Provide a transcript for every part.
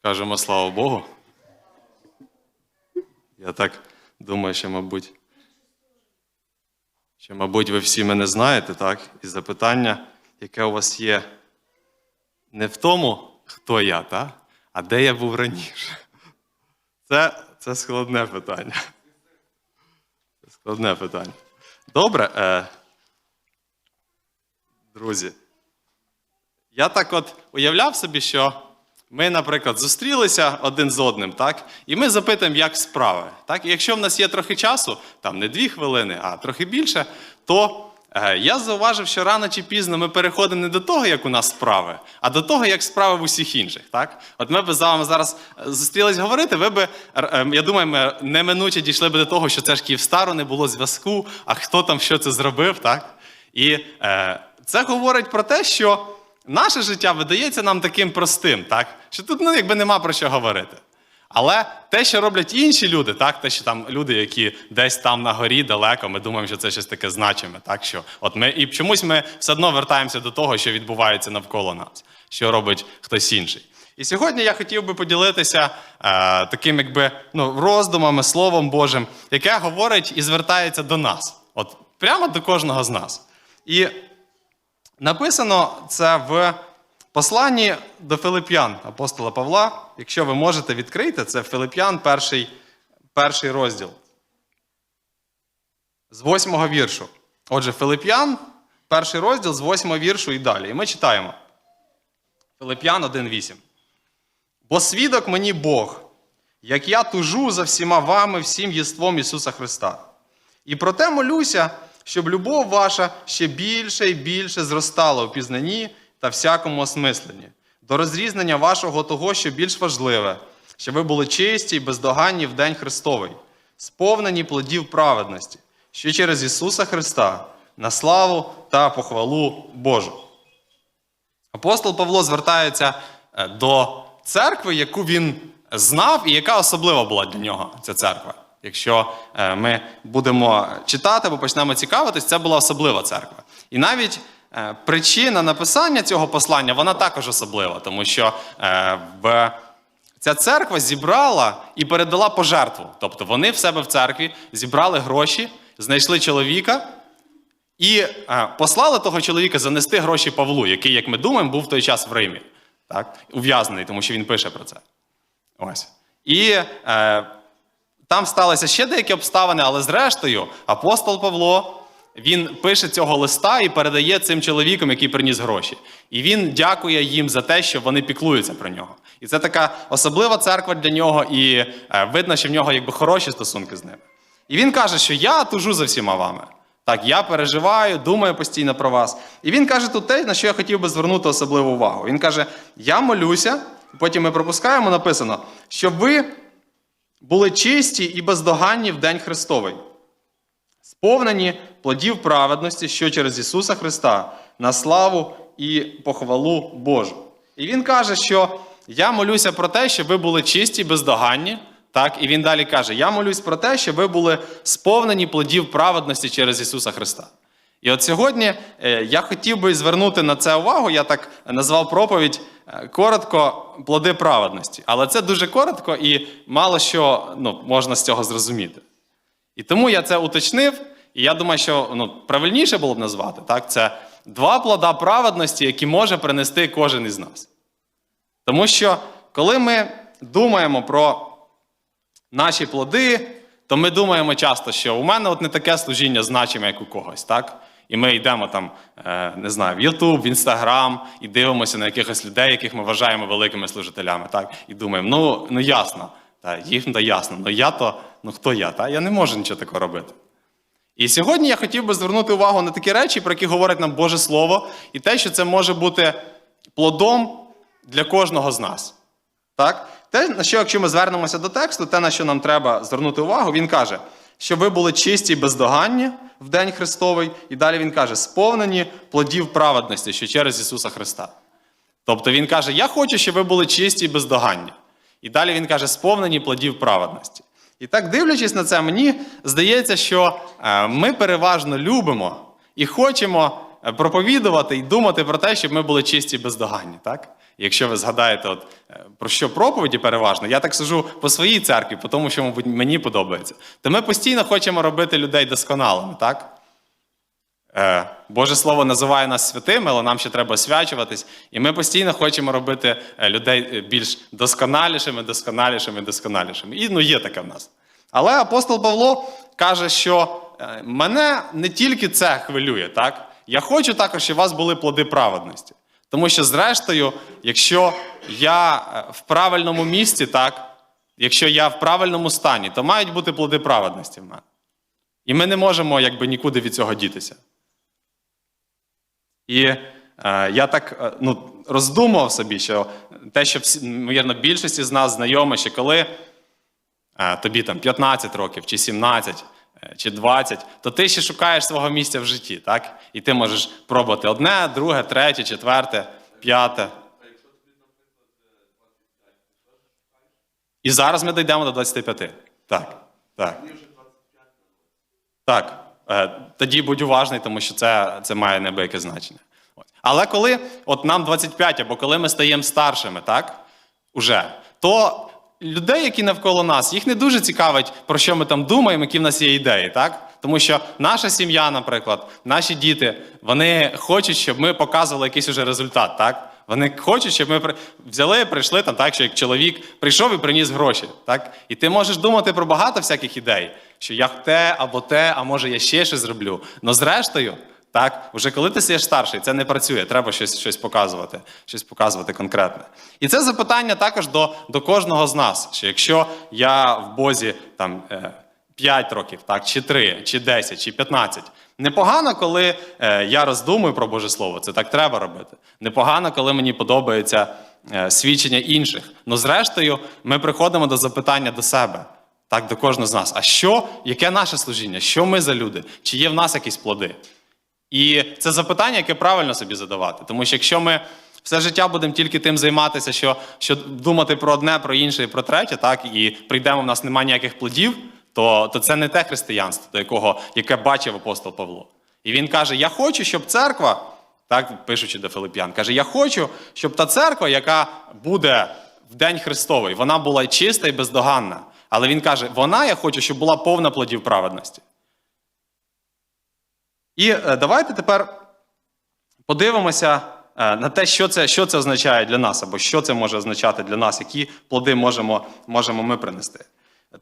Скажемо слава Богу. Я так думаю, що, мабуть, що, мабуть, ви всі мене знаєте, так? І запитання, яке у вас є, не в тому, хто я, так? а де я був раніше. Це, це складне питання. Це складне питання. Добре, е, друзі. Я так от уявляв собі, що ми, наприклад, зустрілися один з одним, так? І ми запитуємо, як справи. Так? І якщо в нас є трохи часу, там не дві хвилини, а трохи більше, то е, я зауважив, що рано чи пізно ми переходимо не до того, як у нас справи, а до того, як справи в усіх інших. Так? От ми б з вами зараз е, зустрілись говорити, ви би, е, я думаю, ми неминуче дійшли б до того, що це ж Київстару не було зв'язку, а хто там що це зробив, так? І е, це говорить про те, що наше життя видається нам таким простим, так? що тут ну, якби нема про що говорити. Але те, що роблять інші люди, так, те, що там люди, які десь там на горі далеко, ми думаємо, що це щось таке значиме. Так, що от ми, І чомусь ми все одно вертаємося до того, що відбувається навколо нас, що робить хтось інший. І сьогодні я хотів би поділитися е, таким, якби ну, роздумами, Словом Божим, яке говорить і звертається до нас, от прямо до кожного з нас. І Написано це в посланні до Филип'ян апостола Павла. Якщо ви можете відкрити, це Филип'ян, перший, перший розділ. З восьмого віршу. Отже, Филип'ян, перший розділ з восьмого віршу і далі. І ми читаємо. Филип'ян 1.8. Бо свідок мені Бог, як я тужу за всіма вами, всім єством Ісуса Христа. І проте молюся, щоб любов ваша ще більше і більше зростала у пізнанні та всякому осмисленні, до розрізнення вашого того, що більш важливе, щоб ви були чисті і бездоганні в День Христовий, сповнені плодів праведності, що через Ісуса Христа на славу та похвалу Божу. Апостол Павло звертається е, до церкви, яку він знав, і яка особлива була для нього ця церква. Якщо е, ми будемо читати або почнемо цікавитись, це була особлива церква. І навіть е, причина написання цього послання вона також особлива, тому що е, ця церква зібрала і передала пожертву. Тобто вони в себе в церкві зібрали гроші, знайшли чоловіка. І послали того чоловіка занести гроші Павлу, який, як ми думаємо, був в той час в Римі, так? ув'язнений, тому що він пише про це. Ось. І там сталися ще деякі обставини, але зрештою, апостол Павло він пише цього листа і передає цим чоловікам, який приніс гроші. І він дякує їм за те, що вони піклуються про нього. І це така особлива церква для нього, і е, видно, що в нього якби хороші стосунки з ними. І він каже, що я тужу за всіма вами. Так, я переживаю, думаю постійно про вас. І він каже тут те, на що я хотів би звернути особливу увагу. Він каже: Я молюся, потім ми пропускаємо, написано, щоб ви були чисті і бездоганні в День Христовий, сповнені плодів праведності, що через Ісуса Христа на славу і похвалу Божу. І він каже, що я молюся про те, щоб ви були чисті і бездоганні. Так, і він далі каже: Я молюсь про те, щоб ви були сповнені плодів праведності через Ісуса Христа. І от сьогодні е, я хотів би звернути на це увагу. Я так назвав проповідь е, коротко плоди праведності. Але це дуже коротко і мало що ну, можна з цього зрозуміти. І тому я це уточнив, і я думаю, що ну, правильніше було б назвати так, це два плода праведності, які може принести кожен із нас. Тому що, коли ми думаємо про наші плоди, то ми думаємо часто, що у мене от не таке служіння значиме, як у когось, так? І ми йдемо там, е, не знаю, в Ютуб, в Інстаграм і дивимося на якихось людей, яких ми вважаємо великими служителями, так? І думаємо, ну, ну ясно, та, їм то ясно, ну я то, ну хто я? Та? Я не можу нічого такого робити. І сьогодні я хотів би звернути увагу на такі речі, про які говорить нам Боже Слово, і те, що це може бути плодом для кожного з нас. Так? Те, на що, якщо ми звернемося до тексту, те, на що нам треба звернути увагу, він каже, що ви були чисті і бездоганні в День Христовий, і далі він каже, сповнені плодів праведності, що через Ісуса Христа. Тобто Він каже, я хочу, щоб ви були чисті і бездоганні. І далі він каже, сповнені плодів праведності. І так, дивлячись на це, мені здається, що е, ми переважно любимо і хочемо проповідувати і думати про те, щоб ми були чисті і бездоганні. Так? Якщо ви згадаєте, от, е, про що проповіді переважно, я так сижу по своїй церкві, по тому, що мені подобається, то ми постійно хочемо робити людей досконалими. так? Е, Боже Слово називає нас святими, але нам ще треба освячуватись. І ми постійно хочемо робити е, людей е, більш досконалішими, досконалішими, досконалішими. І ну, є таке в нас. Але апостол Павло каже, що е, мене не тільки це хвилює, так? Я хочу також, щоб у вас були плоди праведності. Тому що, зрештою, якщо я е, в правильному місці, так, якщо я в правильному стані, то мають бути плоди праведності в мене. І ми не можемо якби нікуди від цього дітися. І е, я так е, ну, роздумував собі, що те, що всі, мірно, більшості з нас знайоме, що коли е, тобі там 15 років, чи 17, е, чи 20, то ти ще шукаєш свого місця в житті, так? І ти можеш пробувати одне, друге, третє, четверте, п'яте. І зараз ми дійдемо до 25. Так. Так. Так. Е, Тоді будь уважний, тому що це, це має неабияке значення. Але коли от нам 25, або коли ми стаємо старшими, так? Уже, то людей, які навколо нас, їх не дуже цікавить, про що ми там думаємо, які в нас є ідеї, так? Тому що наша сім'я, наприклад, наші діти, вони хочуть, щоб ми показували якийсь уже результат, так? Вони хочуть, щоб ми взяли, прийшли там, так, що як чоловік прийшов і приніс гроші. Так? І ти можеш думати про багато всяких ідей, що я те або те, а може я ще щось зроблю. Но зрештою, так, вже коли ти стаєш старший, це не працює, треба щось, щось показувати, щось показувати конкретне. І це запитання також до, до кожного з нас, що якщо я в Бозі там. е, 5 років, так, чи 3, чи 10, чи 15. Непогано, коли е, я роздумую про Боже Слово, це так треба робити. Непогано, коли мені подобається е, свідчення інших. Ну, зрештою, ми приходимо до запитання до себе, так, до кожного з нас. А що, яке наше служіння? Що ми за люди? Чи є в нас якісь плоди? І це запитання, яке правильно собі задавати. Тому що якщо ми все життя будемо тільки тим займатися, що, що думати про одне, про інше і про третє, так, і прийдемо, в нас немає ніяких плодів, то, то це не те християнство, до якого, яке бачив апостол Павло. І він каже: Я хочу, щоб церква, так пишучи до Филип'ян, каже: Я хочу, щоб та церква, яка буде в День Христовий, вона була чиста і бездоганна. Але він каже: вона я хочу, щоб була повна плодів праведності. І е, давайте тепер подивимося е, на те, що це, що це означає для нас, або що це може означати для нас, які плоди можемо, можемо ми принести.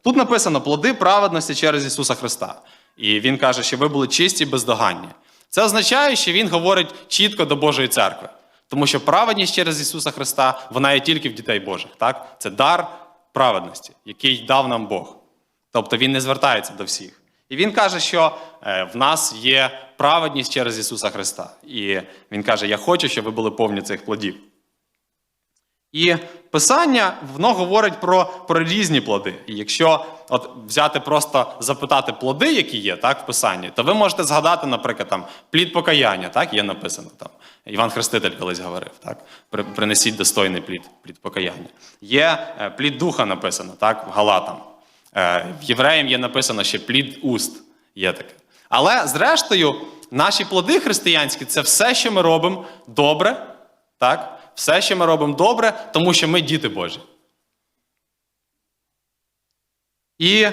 Тут написано плоди праведності через Ісуса Христа. І Він каже, що ви були чисті і бездоганні. Це означає, що Він говорить чітко до Божої церкви. Тому що праведність через Ісуса Христа, вона є тільки в дітей Божих. Так? Це дар праведності, який дав нам Бог. Тобто Він не звертається до всіх. І Він каже, що е, в нас є праведність через Ісуса Христа. І Він каже: Я хочу, щоб ви були повні цих плодів. І Писання воно говорить про, про різні плоди. І якщо от взяти просто запитати плоди, які є так, в Писанні, то ви можете згадати, наприклад, там, плід покаяння, так, є написано там. Іван Хреститель колись говорив, так, принесіть достойний плід, плід покаяння. Є е, плід духа написано, так, в Галатам. Е, В євреям є написано ще плід уст. Є таке. Але зрештою, наші плоди християнські це все, що ми робимо добре, так? Все, що ми робимо добре, тому що ми діти Божі. І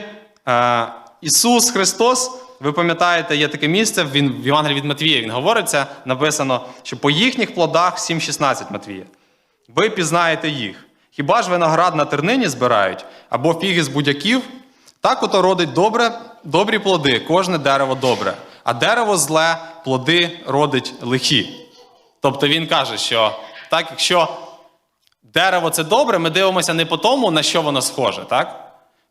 е, Ісус Христос, ви пам'ятаєте, є таке місце він, в Євангелії від Матвія. Він говорить це, написано, що по їхніх плодах 7,16 Матвія. Ви пізнаєте їх. Хіба ж виноград на тернині збирають, або фіги з будяків? Так ото родить добре, добрі плоди, кожне дерево добре, а дерево зле, плоди родить лихі. Тобто він каже, що так, якщо дерево це добре, ми дивимося не по тому, на що воно схоже, так?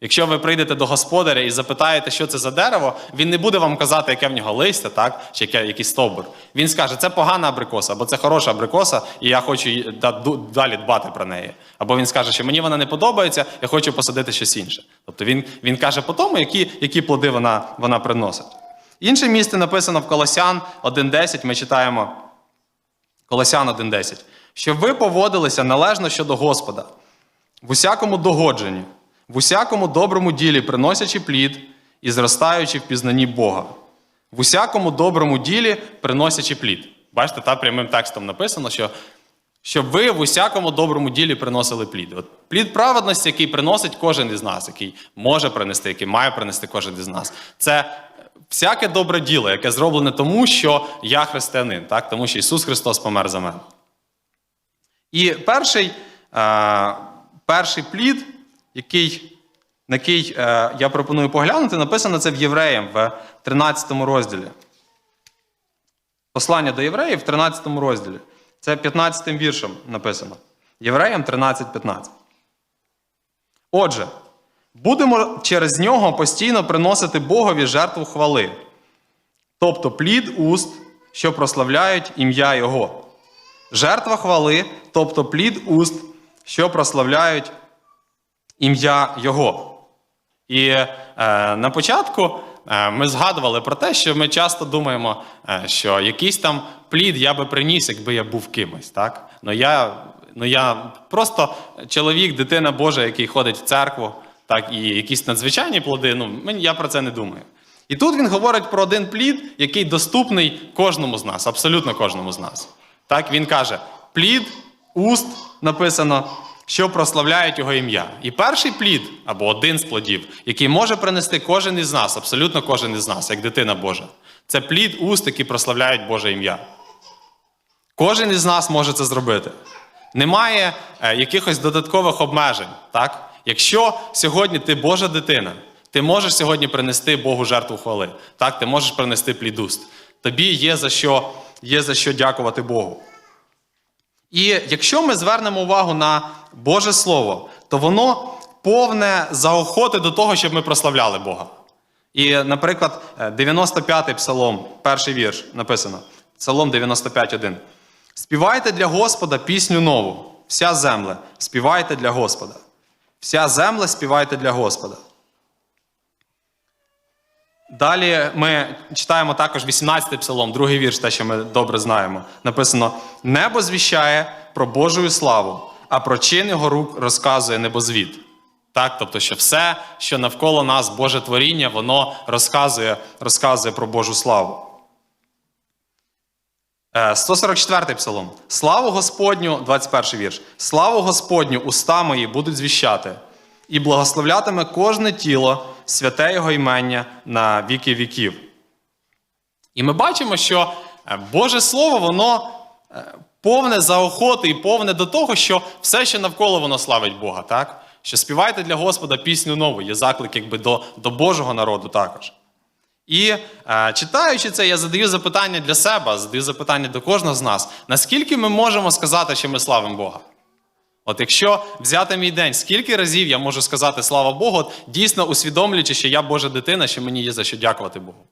Якщо ви прийдете до господаря і запитаєте, що це за дерево, він не буде вам казати, яке в нього листя, так? чи яке, який стовбур. Він скаже, це погана абрикоса, або це хороша абрикоса, і я хочу далі дбати про неї. Або він скаже, що мені вона не подобається, я хочу посадити щось інше. Тобто він, він каже по тому, які, які плоди вона, вона приносить. Інше місце написано в Колосян 1.10, ми читаємо. Колосян 1.10. Щоб ви поводилися належно щодо Господа, в усякому догодженні, в усякому доброму ділі, приносячи плід і зростаючи в пізнанні Бога, в усякому доброму ділі приносячи плід. Бачите, там прямим текстом написано, що щоб ви в усякому доброму ділі приносили плід. От плід праведності, який приносить кожен із нас, який може принести, який має принести кожен із нас. Це всяке добре діло, яке зроблене тому, що я християнин, так? тому що Ісус Христос помер за мене. І перший, е, перший плід, який, на який е, я пропоную поглянути, написано це в Євреям в 13 розділі. Послання до євреїв в 13 розділі. Це 15 віршем написано. Євреям 13.15. Отже, будемо через нього постійно приносити Богові жертву хвали, тобто плід уст, що прославляють ім'я Його. Жертва хвали, тобто плід уст, що прославляють ім'я Його. І е, на початку е, ми згадували про те, що ми часто думаємо, е, що якийсь там плід я би приніс, якби я був кимось. Так? Ну, я, ну я просто чоловік, дитина Божа, який ходить в церкву, так, і якісь надзвичайні плоди, ну, я про це не думаю. І тут він говорить про один плід, який доступний кожному з нас, абсолютно кожному з нас. Так, він каже: плід, уст написано, що прославляють його ім'я. І перший плід, або один з плодів, який може принести кожен із нас, абсолютно кожен із нас, як дитина Божа, це плід уст, які прославляють Боже ім'я. Кожен із нас може це зробити. Немає е, якихось додаткових обмежень. Так? Якщо сьогодні ти Божа дитина, ти можеш сьогодні принести Богу жертву хвали. Так? Ти можеш принести плід уст. Тобі є за що, є за що дякувати Богу. І якщо ми звернемо увагу на Боже Слово, то воно повне заохоти до того, щоб ми прославляли Бога. І, наприклад, е, 95-й псалом, перший вірш написано. Псалом 95.1. Співайте для Господа пісню нову. Вся земле, співайте для Господа. Вся земле співайте для Господа. Далі ми читаємо також 18-й псалом, другий вірш, те, що ми добре знаємо. Написано: Небо звіщає про Божою славу, а про чин його рук розказує небозвід. Так, тобто, що все, що навколо нас, Боже творіння, воно розказує, розказує про Божу славу. Е, 144-й псалом. Славу Господню, 21 вірш. Славу Господню уста мої будуть звіщати, і благословлятиме кожне тіло, святе Його імення на віки віків. І ми бачимо, що е, Боже Слово, воно е, повне заохоти і повне до того, що все, що навколо воно славить Бога, так? Що співайте для Господа пісню нову, є заклик якби до, до Божого народу також. І е, читаючи це, я задаю запитання для себе, задаю запитання до кожного з нас: наскільки ми можемо сказати, що ми славимо Бога? От якщо взяти мій день, скільки разів я можу сказати слава Богу, дійсно усвідомлюючи, що я Божа дитина, що мені є за що дякувати Богу.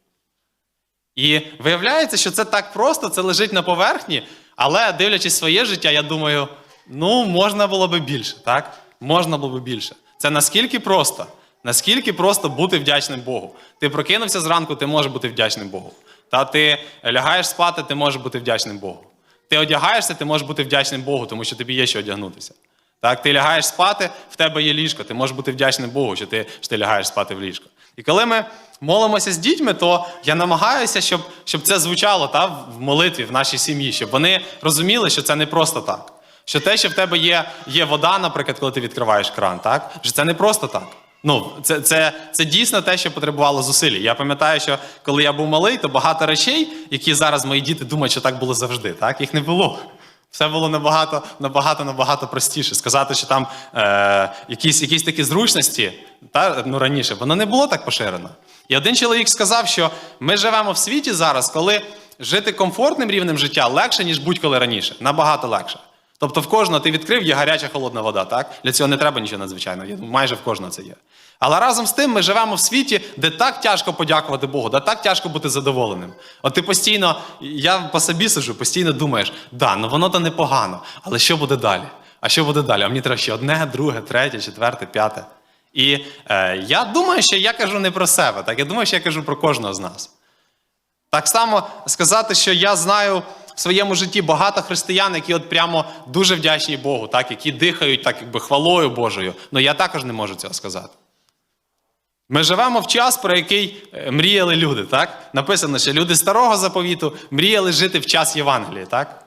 І виявляється, що це так просто, це лежить на поверхні, але дивлячись своє життя, я думаю, ну, можна було би більше, так? Можна було би більше. Це наскільки просто, наскільки просто бути вдячним Богу. Ти прокинувся зранку, ти можеш бути вдячним Богу. Та ти лягаєш спати, ти можеш бути вдячним Богу. Ти одягаєшся, ти можеш бути вдячним Богу, тому що тобі є що одягнутися. Так, ти лягаєш спати, в тебе є ліжко, ти можеш бути вдячним Богу, що ти, що ти лягаєш спати в ліжко. І коли ми молимося з дітьми, то я намагаюся, щоб, щоб це звучало та, в молитві в нашій сім'ї, щоб вони розуміли, що це не просто так. Що те, що в тебе є, є вода, наприклад, коли ти відкриваєш кран, так? що це не просто так. Ну, це, це, це дійсно те, що потребувало зусиль. Я пам'ятаю, що коли я був малий, то багато речей, які зараз мої діти думають, що так було завжди, так? їх не було. Все було набагато, набагато, набагато простіше. Сказати, що там е, якісь, якісь такі зручності та, ну, раніше, воно не було так поширено. І один чоловік сказав, що ми живемо в світі зараз, коли жити комфортним рівнем життя легше, ніж будь-коли раніше. Набагато легше. Тобто в кожного ти відкрив, є гаряча холодна вода, так? Для цього не треба нічого надзвичайного. Майже в кожного це є. Але разом з тим ми живемо в світі, де так тяжко подякувати Богу, де так тяжко бути задоволеним. От ти постійно, я по собі сиджу, постійно думаєш, да, ну воно то непогано, але що буде далі? А що буде далі? А мені треба ще одне, друге, третє, четверте, п'яте. І е, я думаю, що я кажу не про себе, так? я думаю, що я кажу про кожного з нас. Так само сказати, що я знаю в своєму житті багато християн, які от прямо дуже вдячні Богу, так, які дихають так, якби хвалою Божою. але я також не можу цього сказати. Ми живемо в час, про який е, мріяли люди, так? Написано, що люди старого заповіту мріяли жити в час Євангелія, так?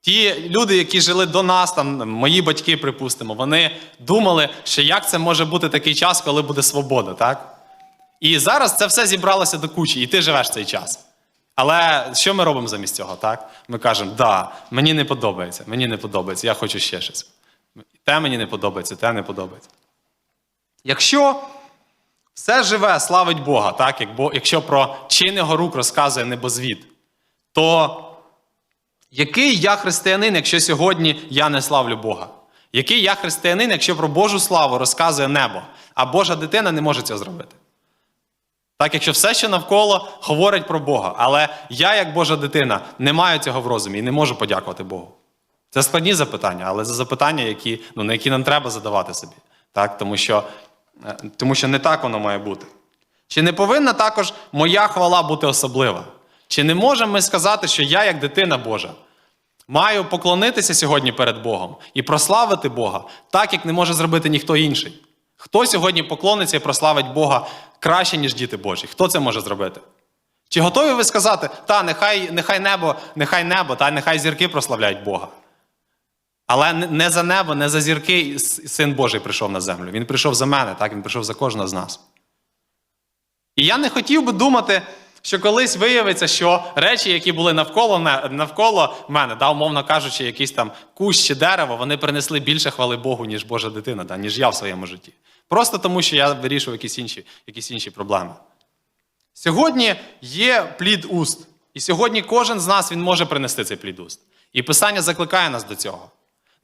Ті люди, які жили до нас, там, мої батьки, припустимо, вони думали, що як це може бути такий час, коли буде свобода, так? І зараз це все зібралося до кучі, і ти живеш цей час. Але що ми робимо замість цього? так? Ми кажемо, да, мені не подобається, мені не подобається, я хочу ще щось. Те мені не подобається, те не подобається. Якщо все живе славить Бога, так? якщо про чини рук розказує небозвід, то який я християнин, якщо сьогодні я не славлю Бога? Який я християнин, якщо про Божу славу розказує небо, а Божа дитина не може цього зробити? Так, якщо все, що навколо, говорить про Бога, але я, як Божа дитина, не маю цього в розумі і не можу подякувати Богу. Це складні запитання, але це запитання, які, ну, на які нам треба задавати собі. Так? Тому, що, тому що не так воно має бути. Чи не повинна також моя хвала бути особлива? Чи не можемо ми сказати, що я, як дитина Божа, маю поклонитися сьогодні перед Богом і прославити Бога, так як не може зробити ніхто інший? Хто сьогодні поклониться і прославить Бога краще, ніж діти Божі? Хто це може зробити? Чи готові ви сказати, та, нехай, нехай небо, нехай небо, та нехай зірки прославляють Бога? Але не- за небо, не за зірки син Божий прийшов на землю. Він прийшов за мене, так? Він прийшов за кожного з нас. І я не хотів би думати, що колись виявиться, що речі, які були навколо, навколо мене, да, умовно кажучи, якийсь там кущ чи дерево, вони принесли більше хвали Богу, ніж Божа дитина, да, ніж я в своєму житті. Просто тому, що я вирішив якісь інші, якісь інші проблеми. Сьогодні є плід уст. І сьогодні кожен з нас він може принести цей плід уст. І Писання закликає нас до цього.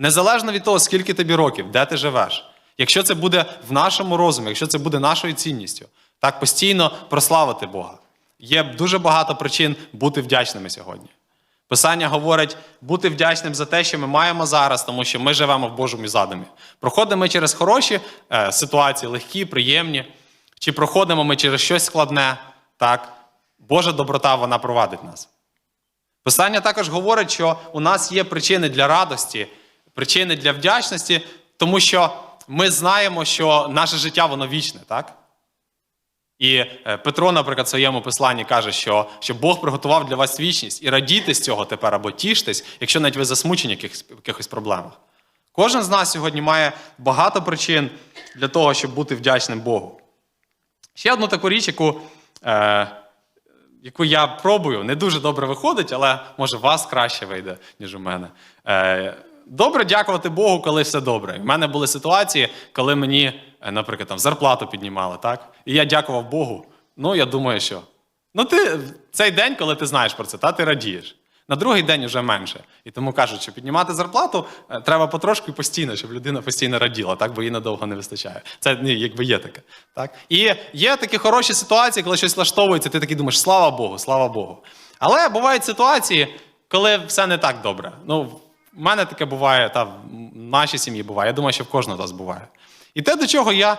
Незалежно від того, скільки тобі років, де ти живеш. Якщо це буде в нашому розумі, якщо це буде нашою цінністю, так постійно прославити Бога. Є дуже багато причин бути вдячними сьогодні. Писання говорить бути вдячним за те, що ми маємо зараз, тому що ми живемо в Божому задумі. Проходимо ми через хороші е, ситуації, легкі, приємні, чи проходимо ми через щось складне, так, Божа доброта вона провадить нас. Писання також говорить, що у нас є причини для радості, причини для вдячності, тому що ми знаємо, що наше життя воно вічне, так? І е, Петро, наприклад, в своєму посланні каже, що, що Бог приготував для вас вічність і радійте з цього тепер або тіштесь, якщо навіть ви засмучені в якихось, якихось проблемах. Кожен з нас сьогодні має багато причин для того, щоб бути вдячним Богу. Ще одну таку річ, яку, е, яку я пробую, не дуже добре виходить, але може у вас краще вийде, ніж у мене. Е, добре дякувати Богу, коли все добре. У мене були ситуації, коли мені, е, наприклад, там, зарплату піднімали, так? І я дякував Богу. Ну, я думаю, що. Ну, ти цей день, коли ти знаєш про це, та ти радієш. На другий день вже менше. І тому кажуть, що піднімати зарплату е, треба потрошку і постійно, щоб людина постійно раділа, так, бо їй надовго не вистачає. Це ні, якби є таке. Так? І є такі хороші ситуації, коли щось влаштовується, ти такий думаєш, слава Богу, слава Богу. Але бувають ситуації, коли все не так добре. Ну, в мене таке буває, та в нашій сім'ї буває. Я думаю, що в кожного з вас буває. І те, до чого я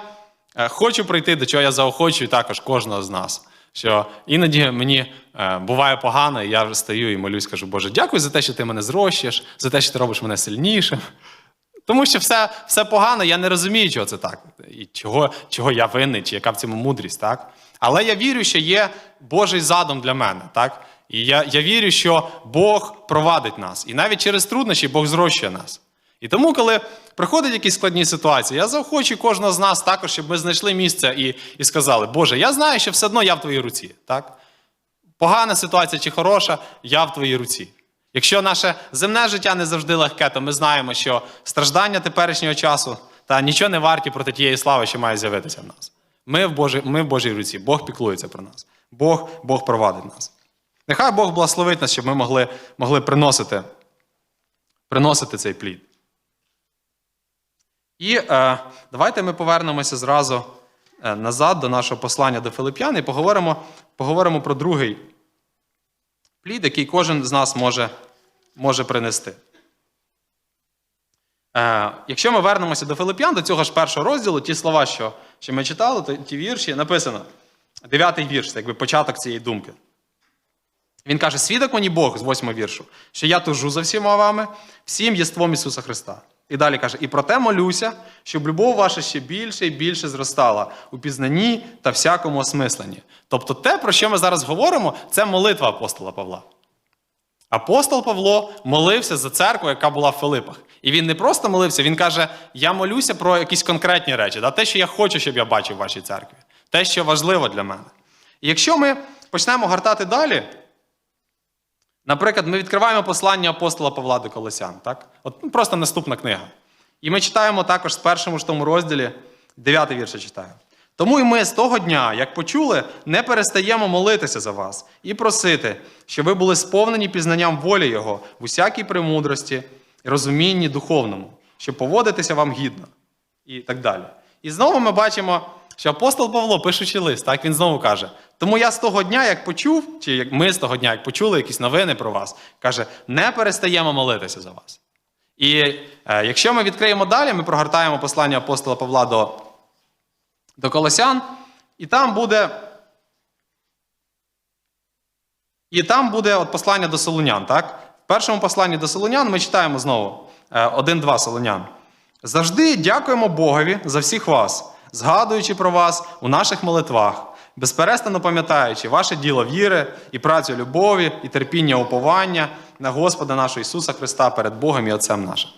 е, хочу прийти, до чого я заохочую також кожного з нас. Що іноді мені е, буває погано, і я вже стою і молюсь, кажу, Боже, дякую за те, що ти мене зрощиш, за те, що ти робиш мене сильнішим. Тому що все, все погано, я не розумію, чого це так, і чого, чого я винний, чи яка в цьому мудрість, так? Але я вірю, що є Божий задум для мене, так? І я, я вірю, що Бог провадить нас. І навіть через труднощі Бог зрощує нас. І тому, коли приходять якісь складні ситуації, я заохочу кожного з нас також, щоб ми знайшли місце і, і сказали, Боже, я знаю, що все одно я в твоїй руці. Так? Погана ситуація чи хороша, я в твоїй руці. Якщо наше земне життя не завжди легке, то ми знаємо, що страждання теперішнього часу та нічого не варті проти тієї слави, що має з'явитися в нас. Ми в, Божій, ми в Божій руці, Бог піклується про нас, Бог, Бог провадить нас. Нехай Бог благословить нас, щоб ми могли, могли приносити, приносити цей плід. І е, давайте ми повернемося зразу е, назад до нашого послання до Филип'ян і поговоримо, поговоримо про другий плід, який кожен з нас може, може принести. Е, якщо ми вернемося до Филип'ян, до цього ж першого розділу, ті слова, що, що ми читали, ті вірші, написано, дев'ятий вірш, це якби початок цієї думки. Він каже: свідок мені Бог з восьмого віршу, що я тужу за всіма вами, всім єством Ісуса Христа. І далі каже: І проте молюся, щоб любов ваша ще більше і більше зростала у пізнанні та всякому осмисленні. Тобто, те, про що ми зараз говоримо, це молитва апостола Павла. Апостол Павло молився за церкву, яка була в Филипах. І він не просто молився, він каже: Я молюся про якісь конкретні речі, да? те, що я хочу, щоб я бачив в вашій церкві, те, що важливо для мене. І якщо ми почнемо гортати далі, наприклад, ми відкриваємо послання апостола Павла до Колосян, так? От ну, просто наступна книга. І ми читаємо також в першому ж тому розділі, 9 вірша читаю. Тому і ми з того дня, як почули, не перестаємо молитися за вас і просити, щоб ви були сповнені пізнанням волі Його в усякій премудрості розумінні духовному, щоб поводитися вам гідно. І так далі. І знову ми бачимо, що апостол Павло, пишучи лист, так він знову каже: тому я з того дня, як почув, чи як ми з того дня, як почули якісь новини про вас, каже, не перестаємо молитися за вас. І е, якщо ми відкриємо далі, ми прогортаємо послання апостола Павла до, до Колосян, і там буде. І там буде от послання до Солунян, так? В першому посланні до Солунян ми читаємо знову е, один-два Солунян. Завжди дякуємо Богові за всіх вас, згадуючи про вас у наших молитвах, безперестанно пам'ятаючи ваше діло віри і працю любові, і терпіння уповання на Господа нашого Ісуса Христа перед Богом і Отцем нашим.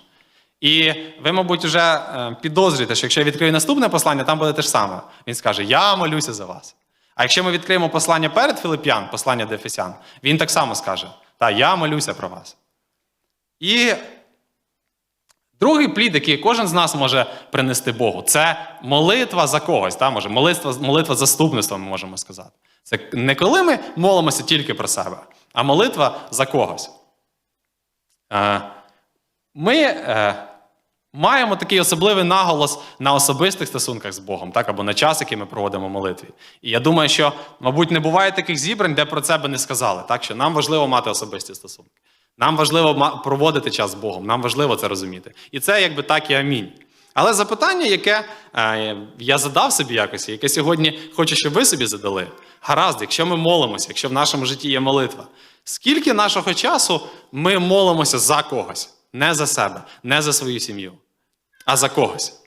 І ви, мабуть, вже е, підозрюєте, що якщо я відкрию наступне послання, там буде те ж саме. Він скаже: Я молюся за вас. А якщо ми відкриємо послання перед Филип'ян, послання до Ефесян, він так само скаже: Та, я молюся про вас. І другий плід, який кожен з нас може принести Богу, це молитва за когось. Та, може, молитва, молитва заступництва, ми можемо сказати. Це не коли ми молимося тільки про себе, а молитва за когось. Е, Ми е, маємо такий особливий наголос на особистих стосунках з Богом, так, або на час, який ми проводимо в молитві. І я думаю, що, мабуть, не буває таких зібрань, де про це би не сказали. Так, що нам важливо мати особисті стосунки. Нам важливо проводити час з Богом, нам важливо це розуміти. І це якби так і амінь. Але запитання, яке е, я задав собі якось, яке сьогодні хочу, щоб ви собі задали. Гаразд, якщо ми молимося, якщо в нашому житті є молитва, скільки нашого часу ми молимося за когось? Не за себе, не за свою сім'ю, а за когось.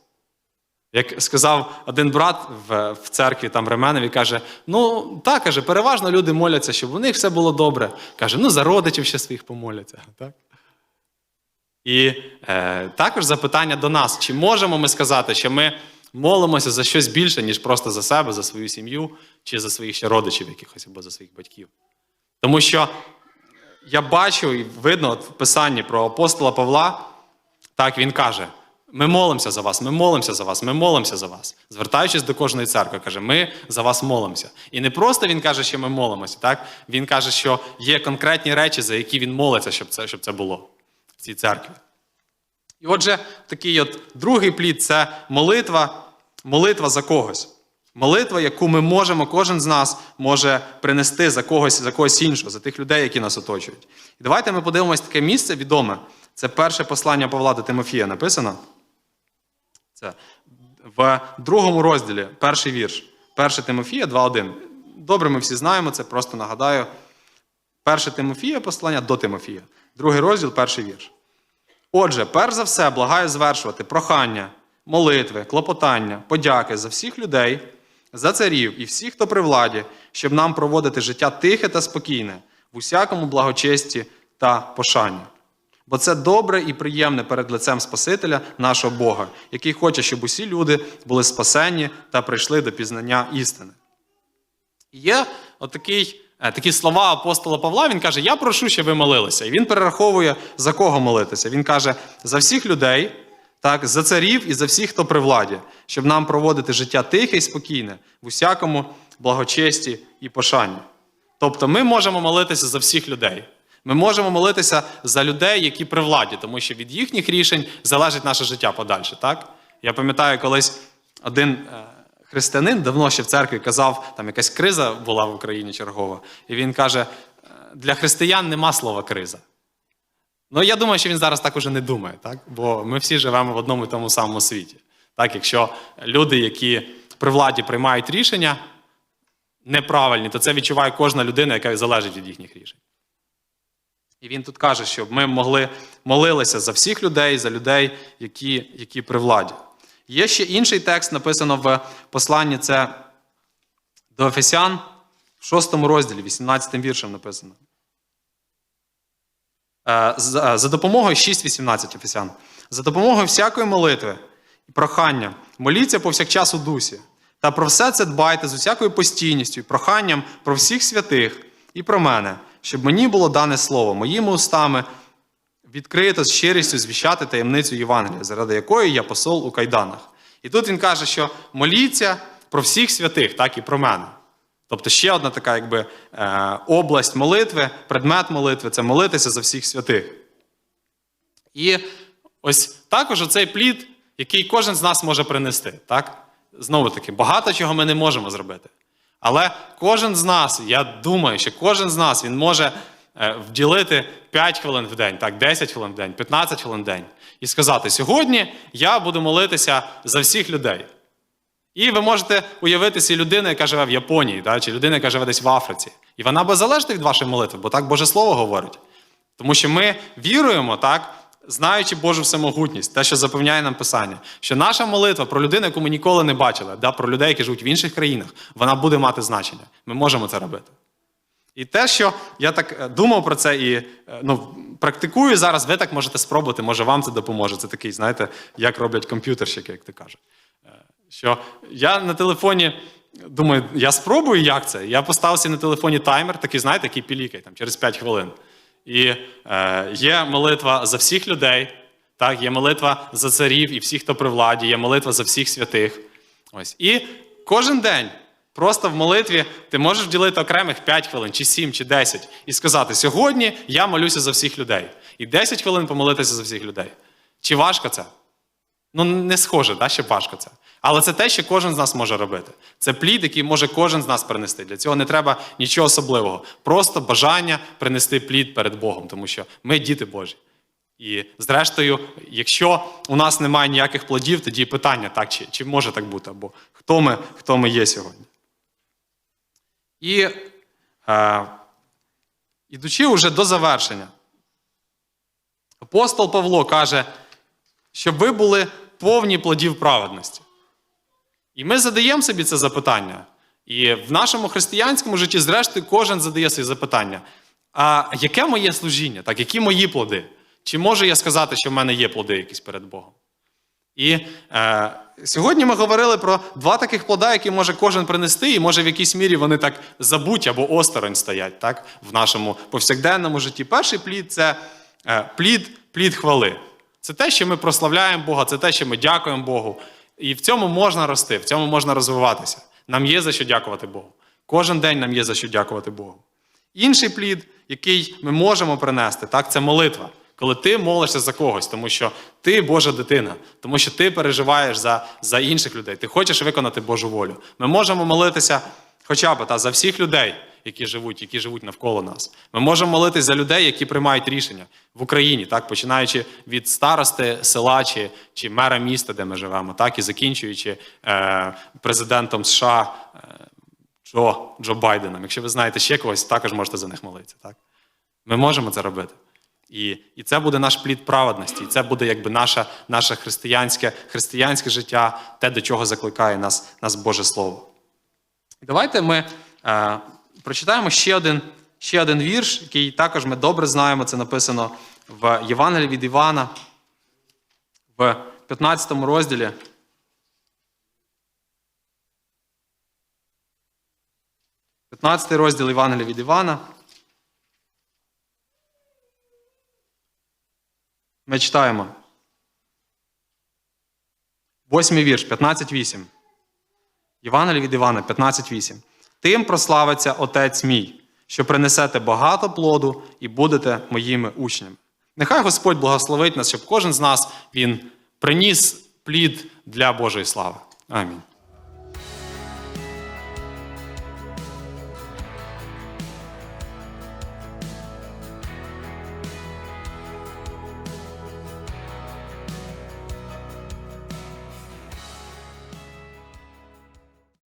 Як сказав один брат в, в церкві там Ременові, каже: ну так, каже, переважно люди моляться, щоб у них все було добре. Каже, ну за родичів ще своїх помоляться. Так? І е, також запитання до нас: чи можемо ми сказати, що ми молимося за щось більше, ніж просто за себе, за свою сім'ю, чи за своїх ще родичів якихось або за своїх батьків? Тому що я бачу і видно от в писанні про апостола Павла, так він каже: ми молимося за вас, ми молимося за вас, ми молимося за вас. Звертаючись до кожної церкви, каже, ми за вас молимося. І не просто він каже, що ми молимося, так? Він каже, що є конкретні речі, за які він молиться, щоб це, щоб це було в цій церкві. І отже, такий от другий плід це молитва, молитва за когось. Молитва, яку ми можемо, кожен з нас може принести за когось, за когось іншого, за тих людей, які нас оточують. І давайте ми подивимось таке місце відоме. Це перше послання Павла до Тимофія написано. Це в другому розділі, перший вірш. 1 Тимофія 2.1. Добре, ми всі знаємо це, просто нагадаю. 1 Тимофія послання до Тимофія. Другий розділ, перший вірш. Отже, перш за все, благаю звершувати прохання, молитви, клопотання, подяки за всіх людей, за царів і всіх, хто при владі, щоб нам проводити життя тихе та спокійне, в усякому благочесті та пошанні. Бо це добре і приємне перед лицем Спасителя нашого Бога, який хоче, щоб усі люди були спасені та прийшли до пізнання істини. Є отакий, е, такі слова апостола Павла. Він каже: Я прошу, щоб ви молилися. І він перераховує, за кого молитися. Він каже: за всіх людей, так, за царів і за всіх, хто при владі, щоб нам проводити життя тихе і спокійне в усякому благочесті і пошанні. Тобто ми можемо молитися за всіх людей. Ми можемо молитися за людей, які при владі, тому що від їхніх рішень залежить наше життя подальше. Так? Я пам'ятаю, колись один е, християнин давно ще в церкві казав, там якась криза була в Україні чергова, і він каже: «Е, для християн нема слова криза. Ну, я думаю, що він зараз так уже не думає, так? бо ми всі живемо в одному і тому самому світі. Так, якщо люди, які при владі приймають рішення неправильні, то це відчуває кожна людина, яка залежить від їхніх рішень. І він тут каже, щоб ми могли молилися за всіх людей, за людей, які, які при владі. Є ще інший текст, написано в посланні це до Ефесян в 6 розділі, 18 віршем написано. Е, За за допомогою 6.18 Ефесян. За допомогою всякої молитви і прохання, моліться повсякчас у дусі. Та про все це дбайте з усякою постійністю і проханням про всіх святих і про мене, щоб мені було дане слово моїми устами відкрито з щирістю звіщати таємницю Євангелія, заради якої я посол у кайданах. І тут він каже, що моліться про всіх святих, так і про мене. Тобто ще одна така якби, е, область молитви, предмет молитви це молитися за всіх святих. І ось також оцей плід, який кожен з нас може принести. Так? Знову таки, багато чого ми не можемо зробити. Але кожен з нас, я думаю, що кожен з нас він може е, вділити 5 хвилин в день, так, 10 хвилин в день, 15 хвилин в день, і сказати: сьогодні я буду молитися за всіх людей. І ви можете уявити собі людину, яка живе в Японії, да, чи людину, яка живе десь в Африці. І вона би залежить від вашої молитви, бо так Боже Слово говорить. Тому що ми віруємо, так, знаючи Божу всемогутність, те, що запевняє нам Писання, що наша молитва про людину, яку ми ніколи не бачили, да, про людей, які живуть в інших країнах, вона буде мати значення. Ми можемо це робити. І те, що я так е, думав про це і е, ну, практикую зараз, ви так можете спробувати, може вам це допоможе. Це такий, знаєте, як роблять комп'ютерщики, як ти кажеш. Е, Що я на телефоні думаю, я спробую, як це. Я поставився на телефоні таймер, такий, знаєте, який пілікає там, через 5 хвилин. І е, є молитва за всіх людей, так, є молитва за царів і всіх, хто при владі, є молитва за всіх святих. Ось. І кожен день просто в молитві ти можеш вділити окремих 5 хвилин, чи 7, чи 10, і сказати: сьогодні я молюся за всіх людей. І 10 хвилин помолитися за всіх людей. Чи важко це? Ну, не схоже, да, що важко це. Але це те, що кожен з нас може робити. Це плід, який може кожен з нас принести. Для цього не треба нічого особливого. Просто бажання принести плід перед Богом, тому що ми діти Божі. І зрештою, якщо у нас немає ніяких плодів, тоді питання, так, чи, чи може так бути, або хто ми, хто ми є сьогодні. І е, ідучи вже до завершення, апостол Павло каже, щоб ви були повні плодів праведності. І ми задаємо собі це запитання. І в нашому християнському житті, зрештою, кожен задає собі запитання: а яке моє служіння? Так, які мої плоди? Чи можу я сказати, що в мене є плоди якісь перед Богом? І е, сьогодні ми говорили про два таких плода, які може кожен принести, і може в якійсь мірі вони так забуть або осторонь стоять так, в нашому повсякденному житті. Перший плід це е, плід, плід хвали. Це те, що ми прославляємо Бога, це те, що ми дякуємо Богу. І в цьому можна рости, в цьому можна розвиватися. Нам є за що дякувати Богу. Кожен день нам є за що дякувати Богу. Інший плід, який ми можемо принести, так, це молитва. Коли ти молишся за когось, тому що ти Божа дитина, тому що ти переживаєш за, за інших людей, ти хочеш виконати Божу волю. Ми можемо молитися хоча б та, за всіх людей, які живуть, які живуть навколо нас. Ми можемо молитися за людей, які приймають рішення в Україні, так, починаючи від старости села чи, чи мера міста, де ми живемо, так, і закінчуючи е, президентом США е, Джо, Джо Байденом. Якщо ви знаєте ще когось, також можете за них молитися. Так? Ми можемо це робити. І і це буде наш плід праведності, і це буде якби наше, наше християнське християнське життя, те, до чого закликає нас нас Боже Слово. Давайте ми е, прочитаємо ще один, ще один вірш, який також ми добре знаємо. Це написано в Євангелії від Івана в 15 розділі. П'ятнадцятий розділ Євангелія від Івана. Ми читаємо. Восьмий вірш, 15.8. Євангелій від Івана, 15.8. Тим прославиться Отець мій, що принесете багато плоду і будете моїми учнями. Нехай Господь благословить нас, щоб кожен з нас він приніс плід для Божої слави. Амінь.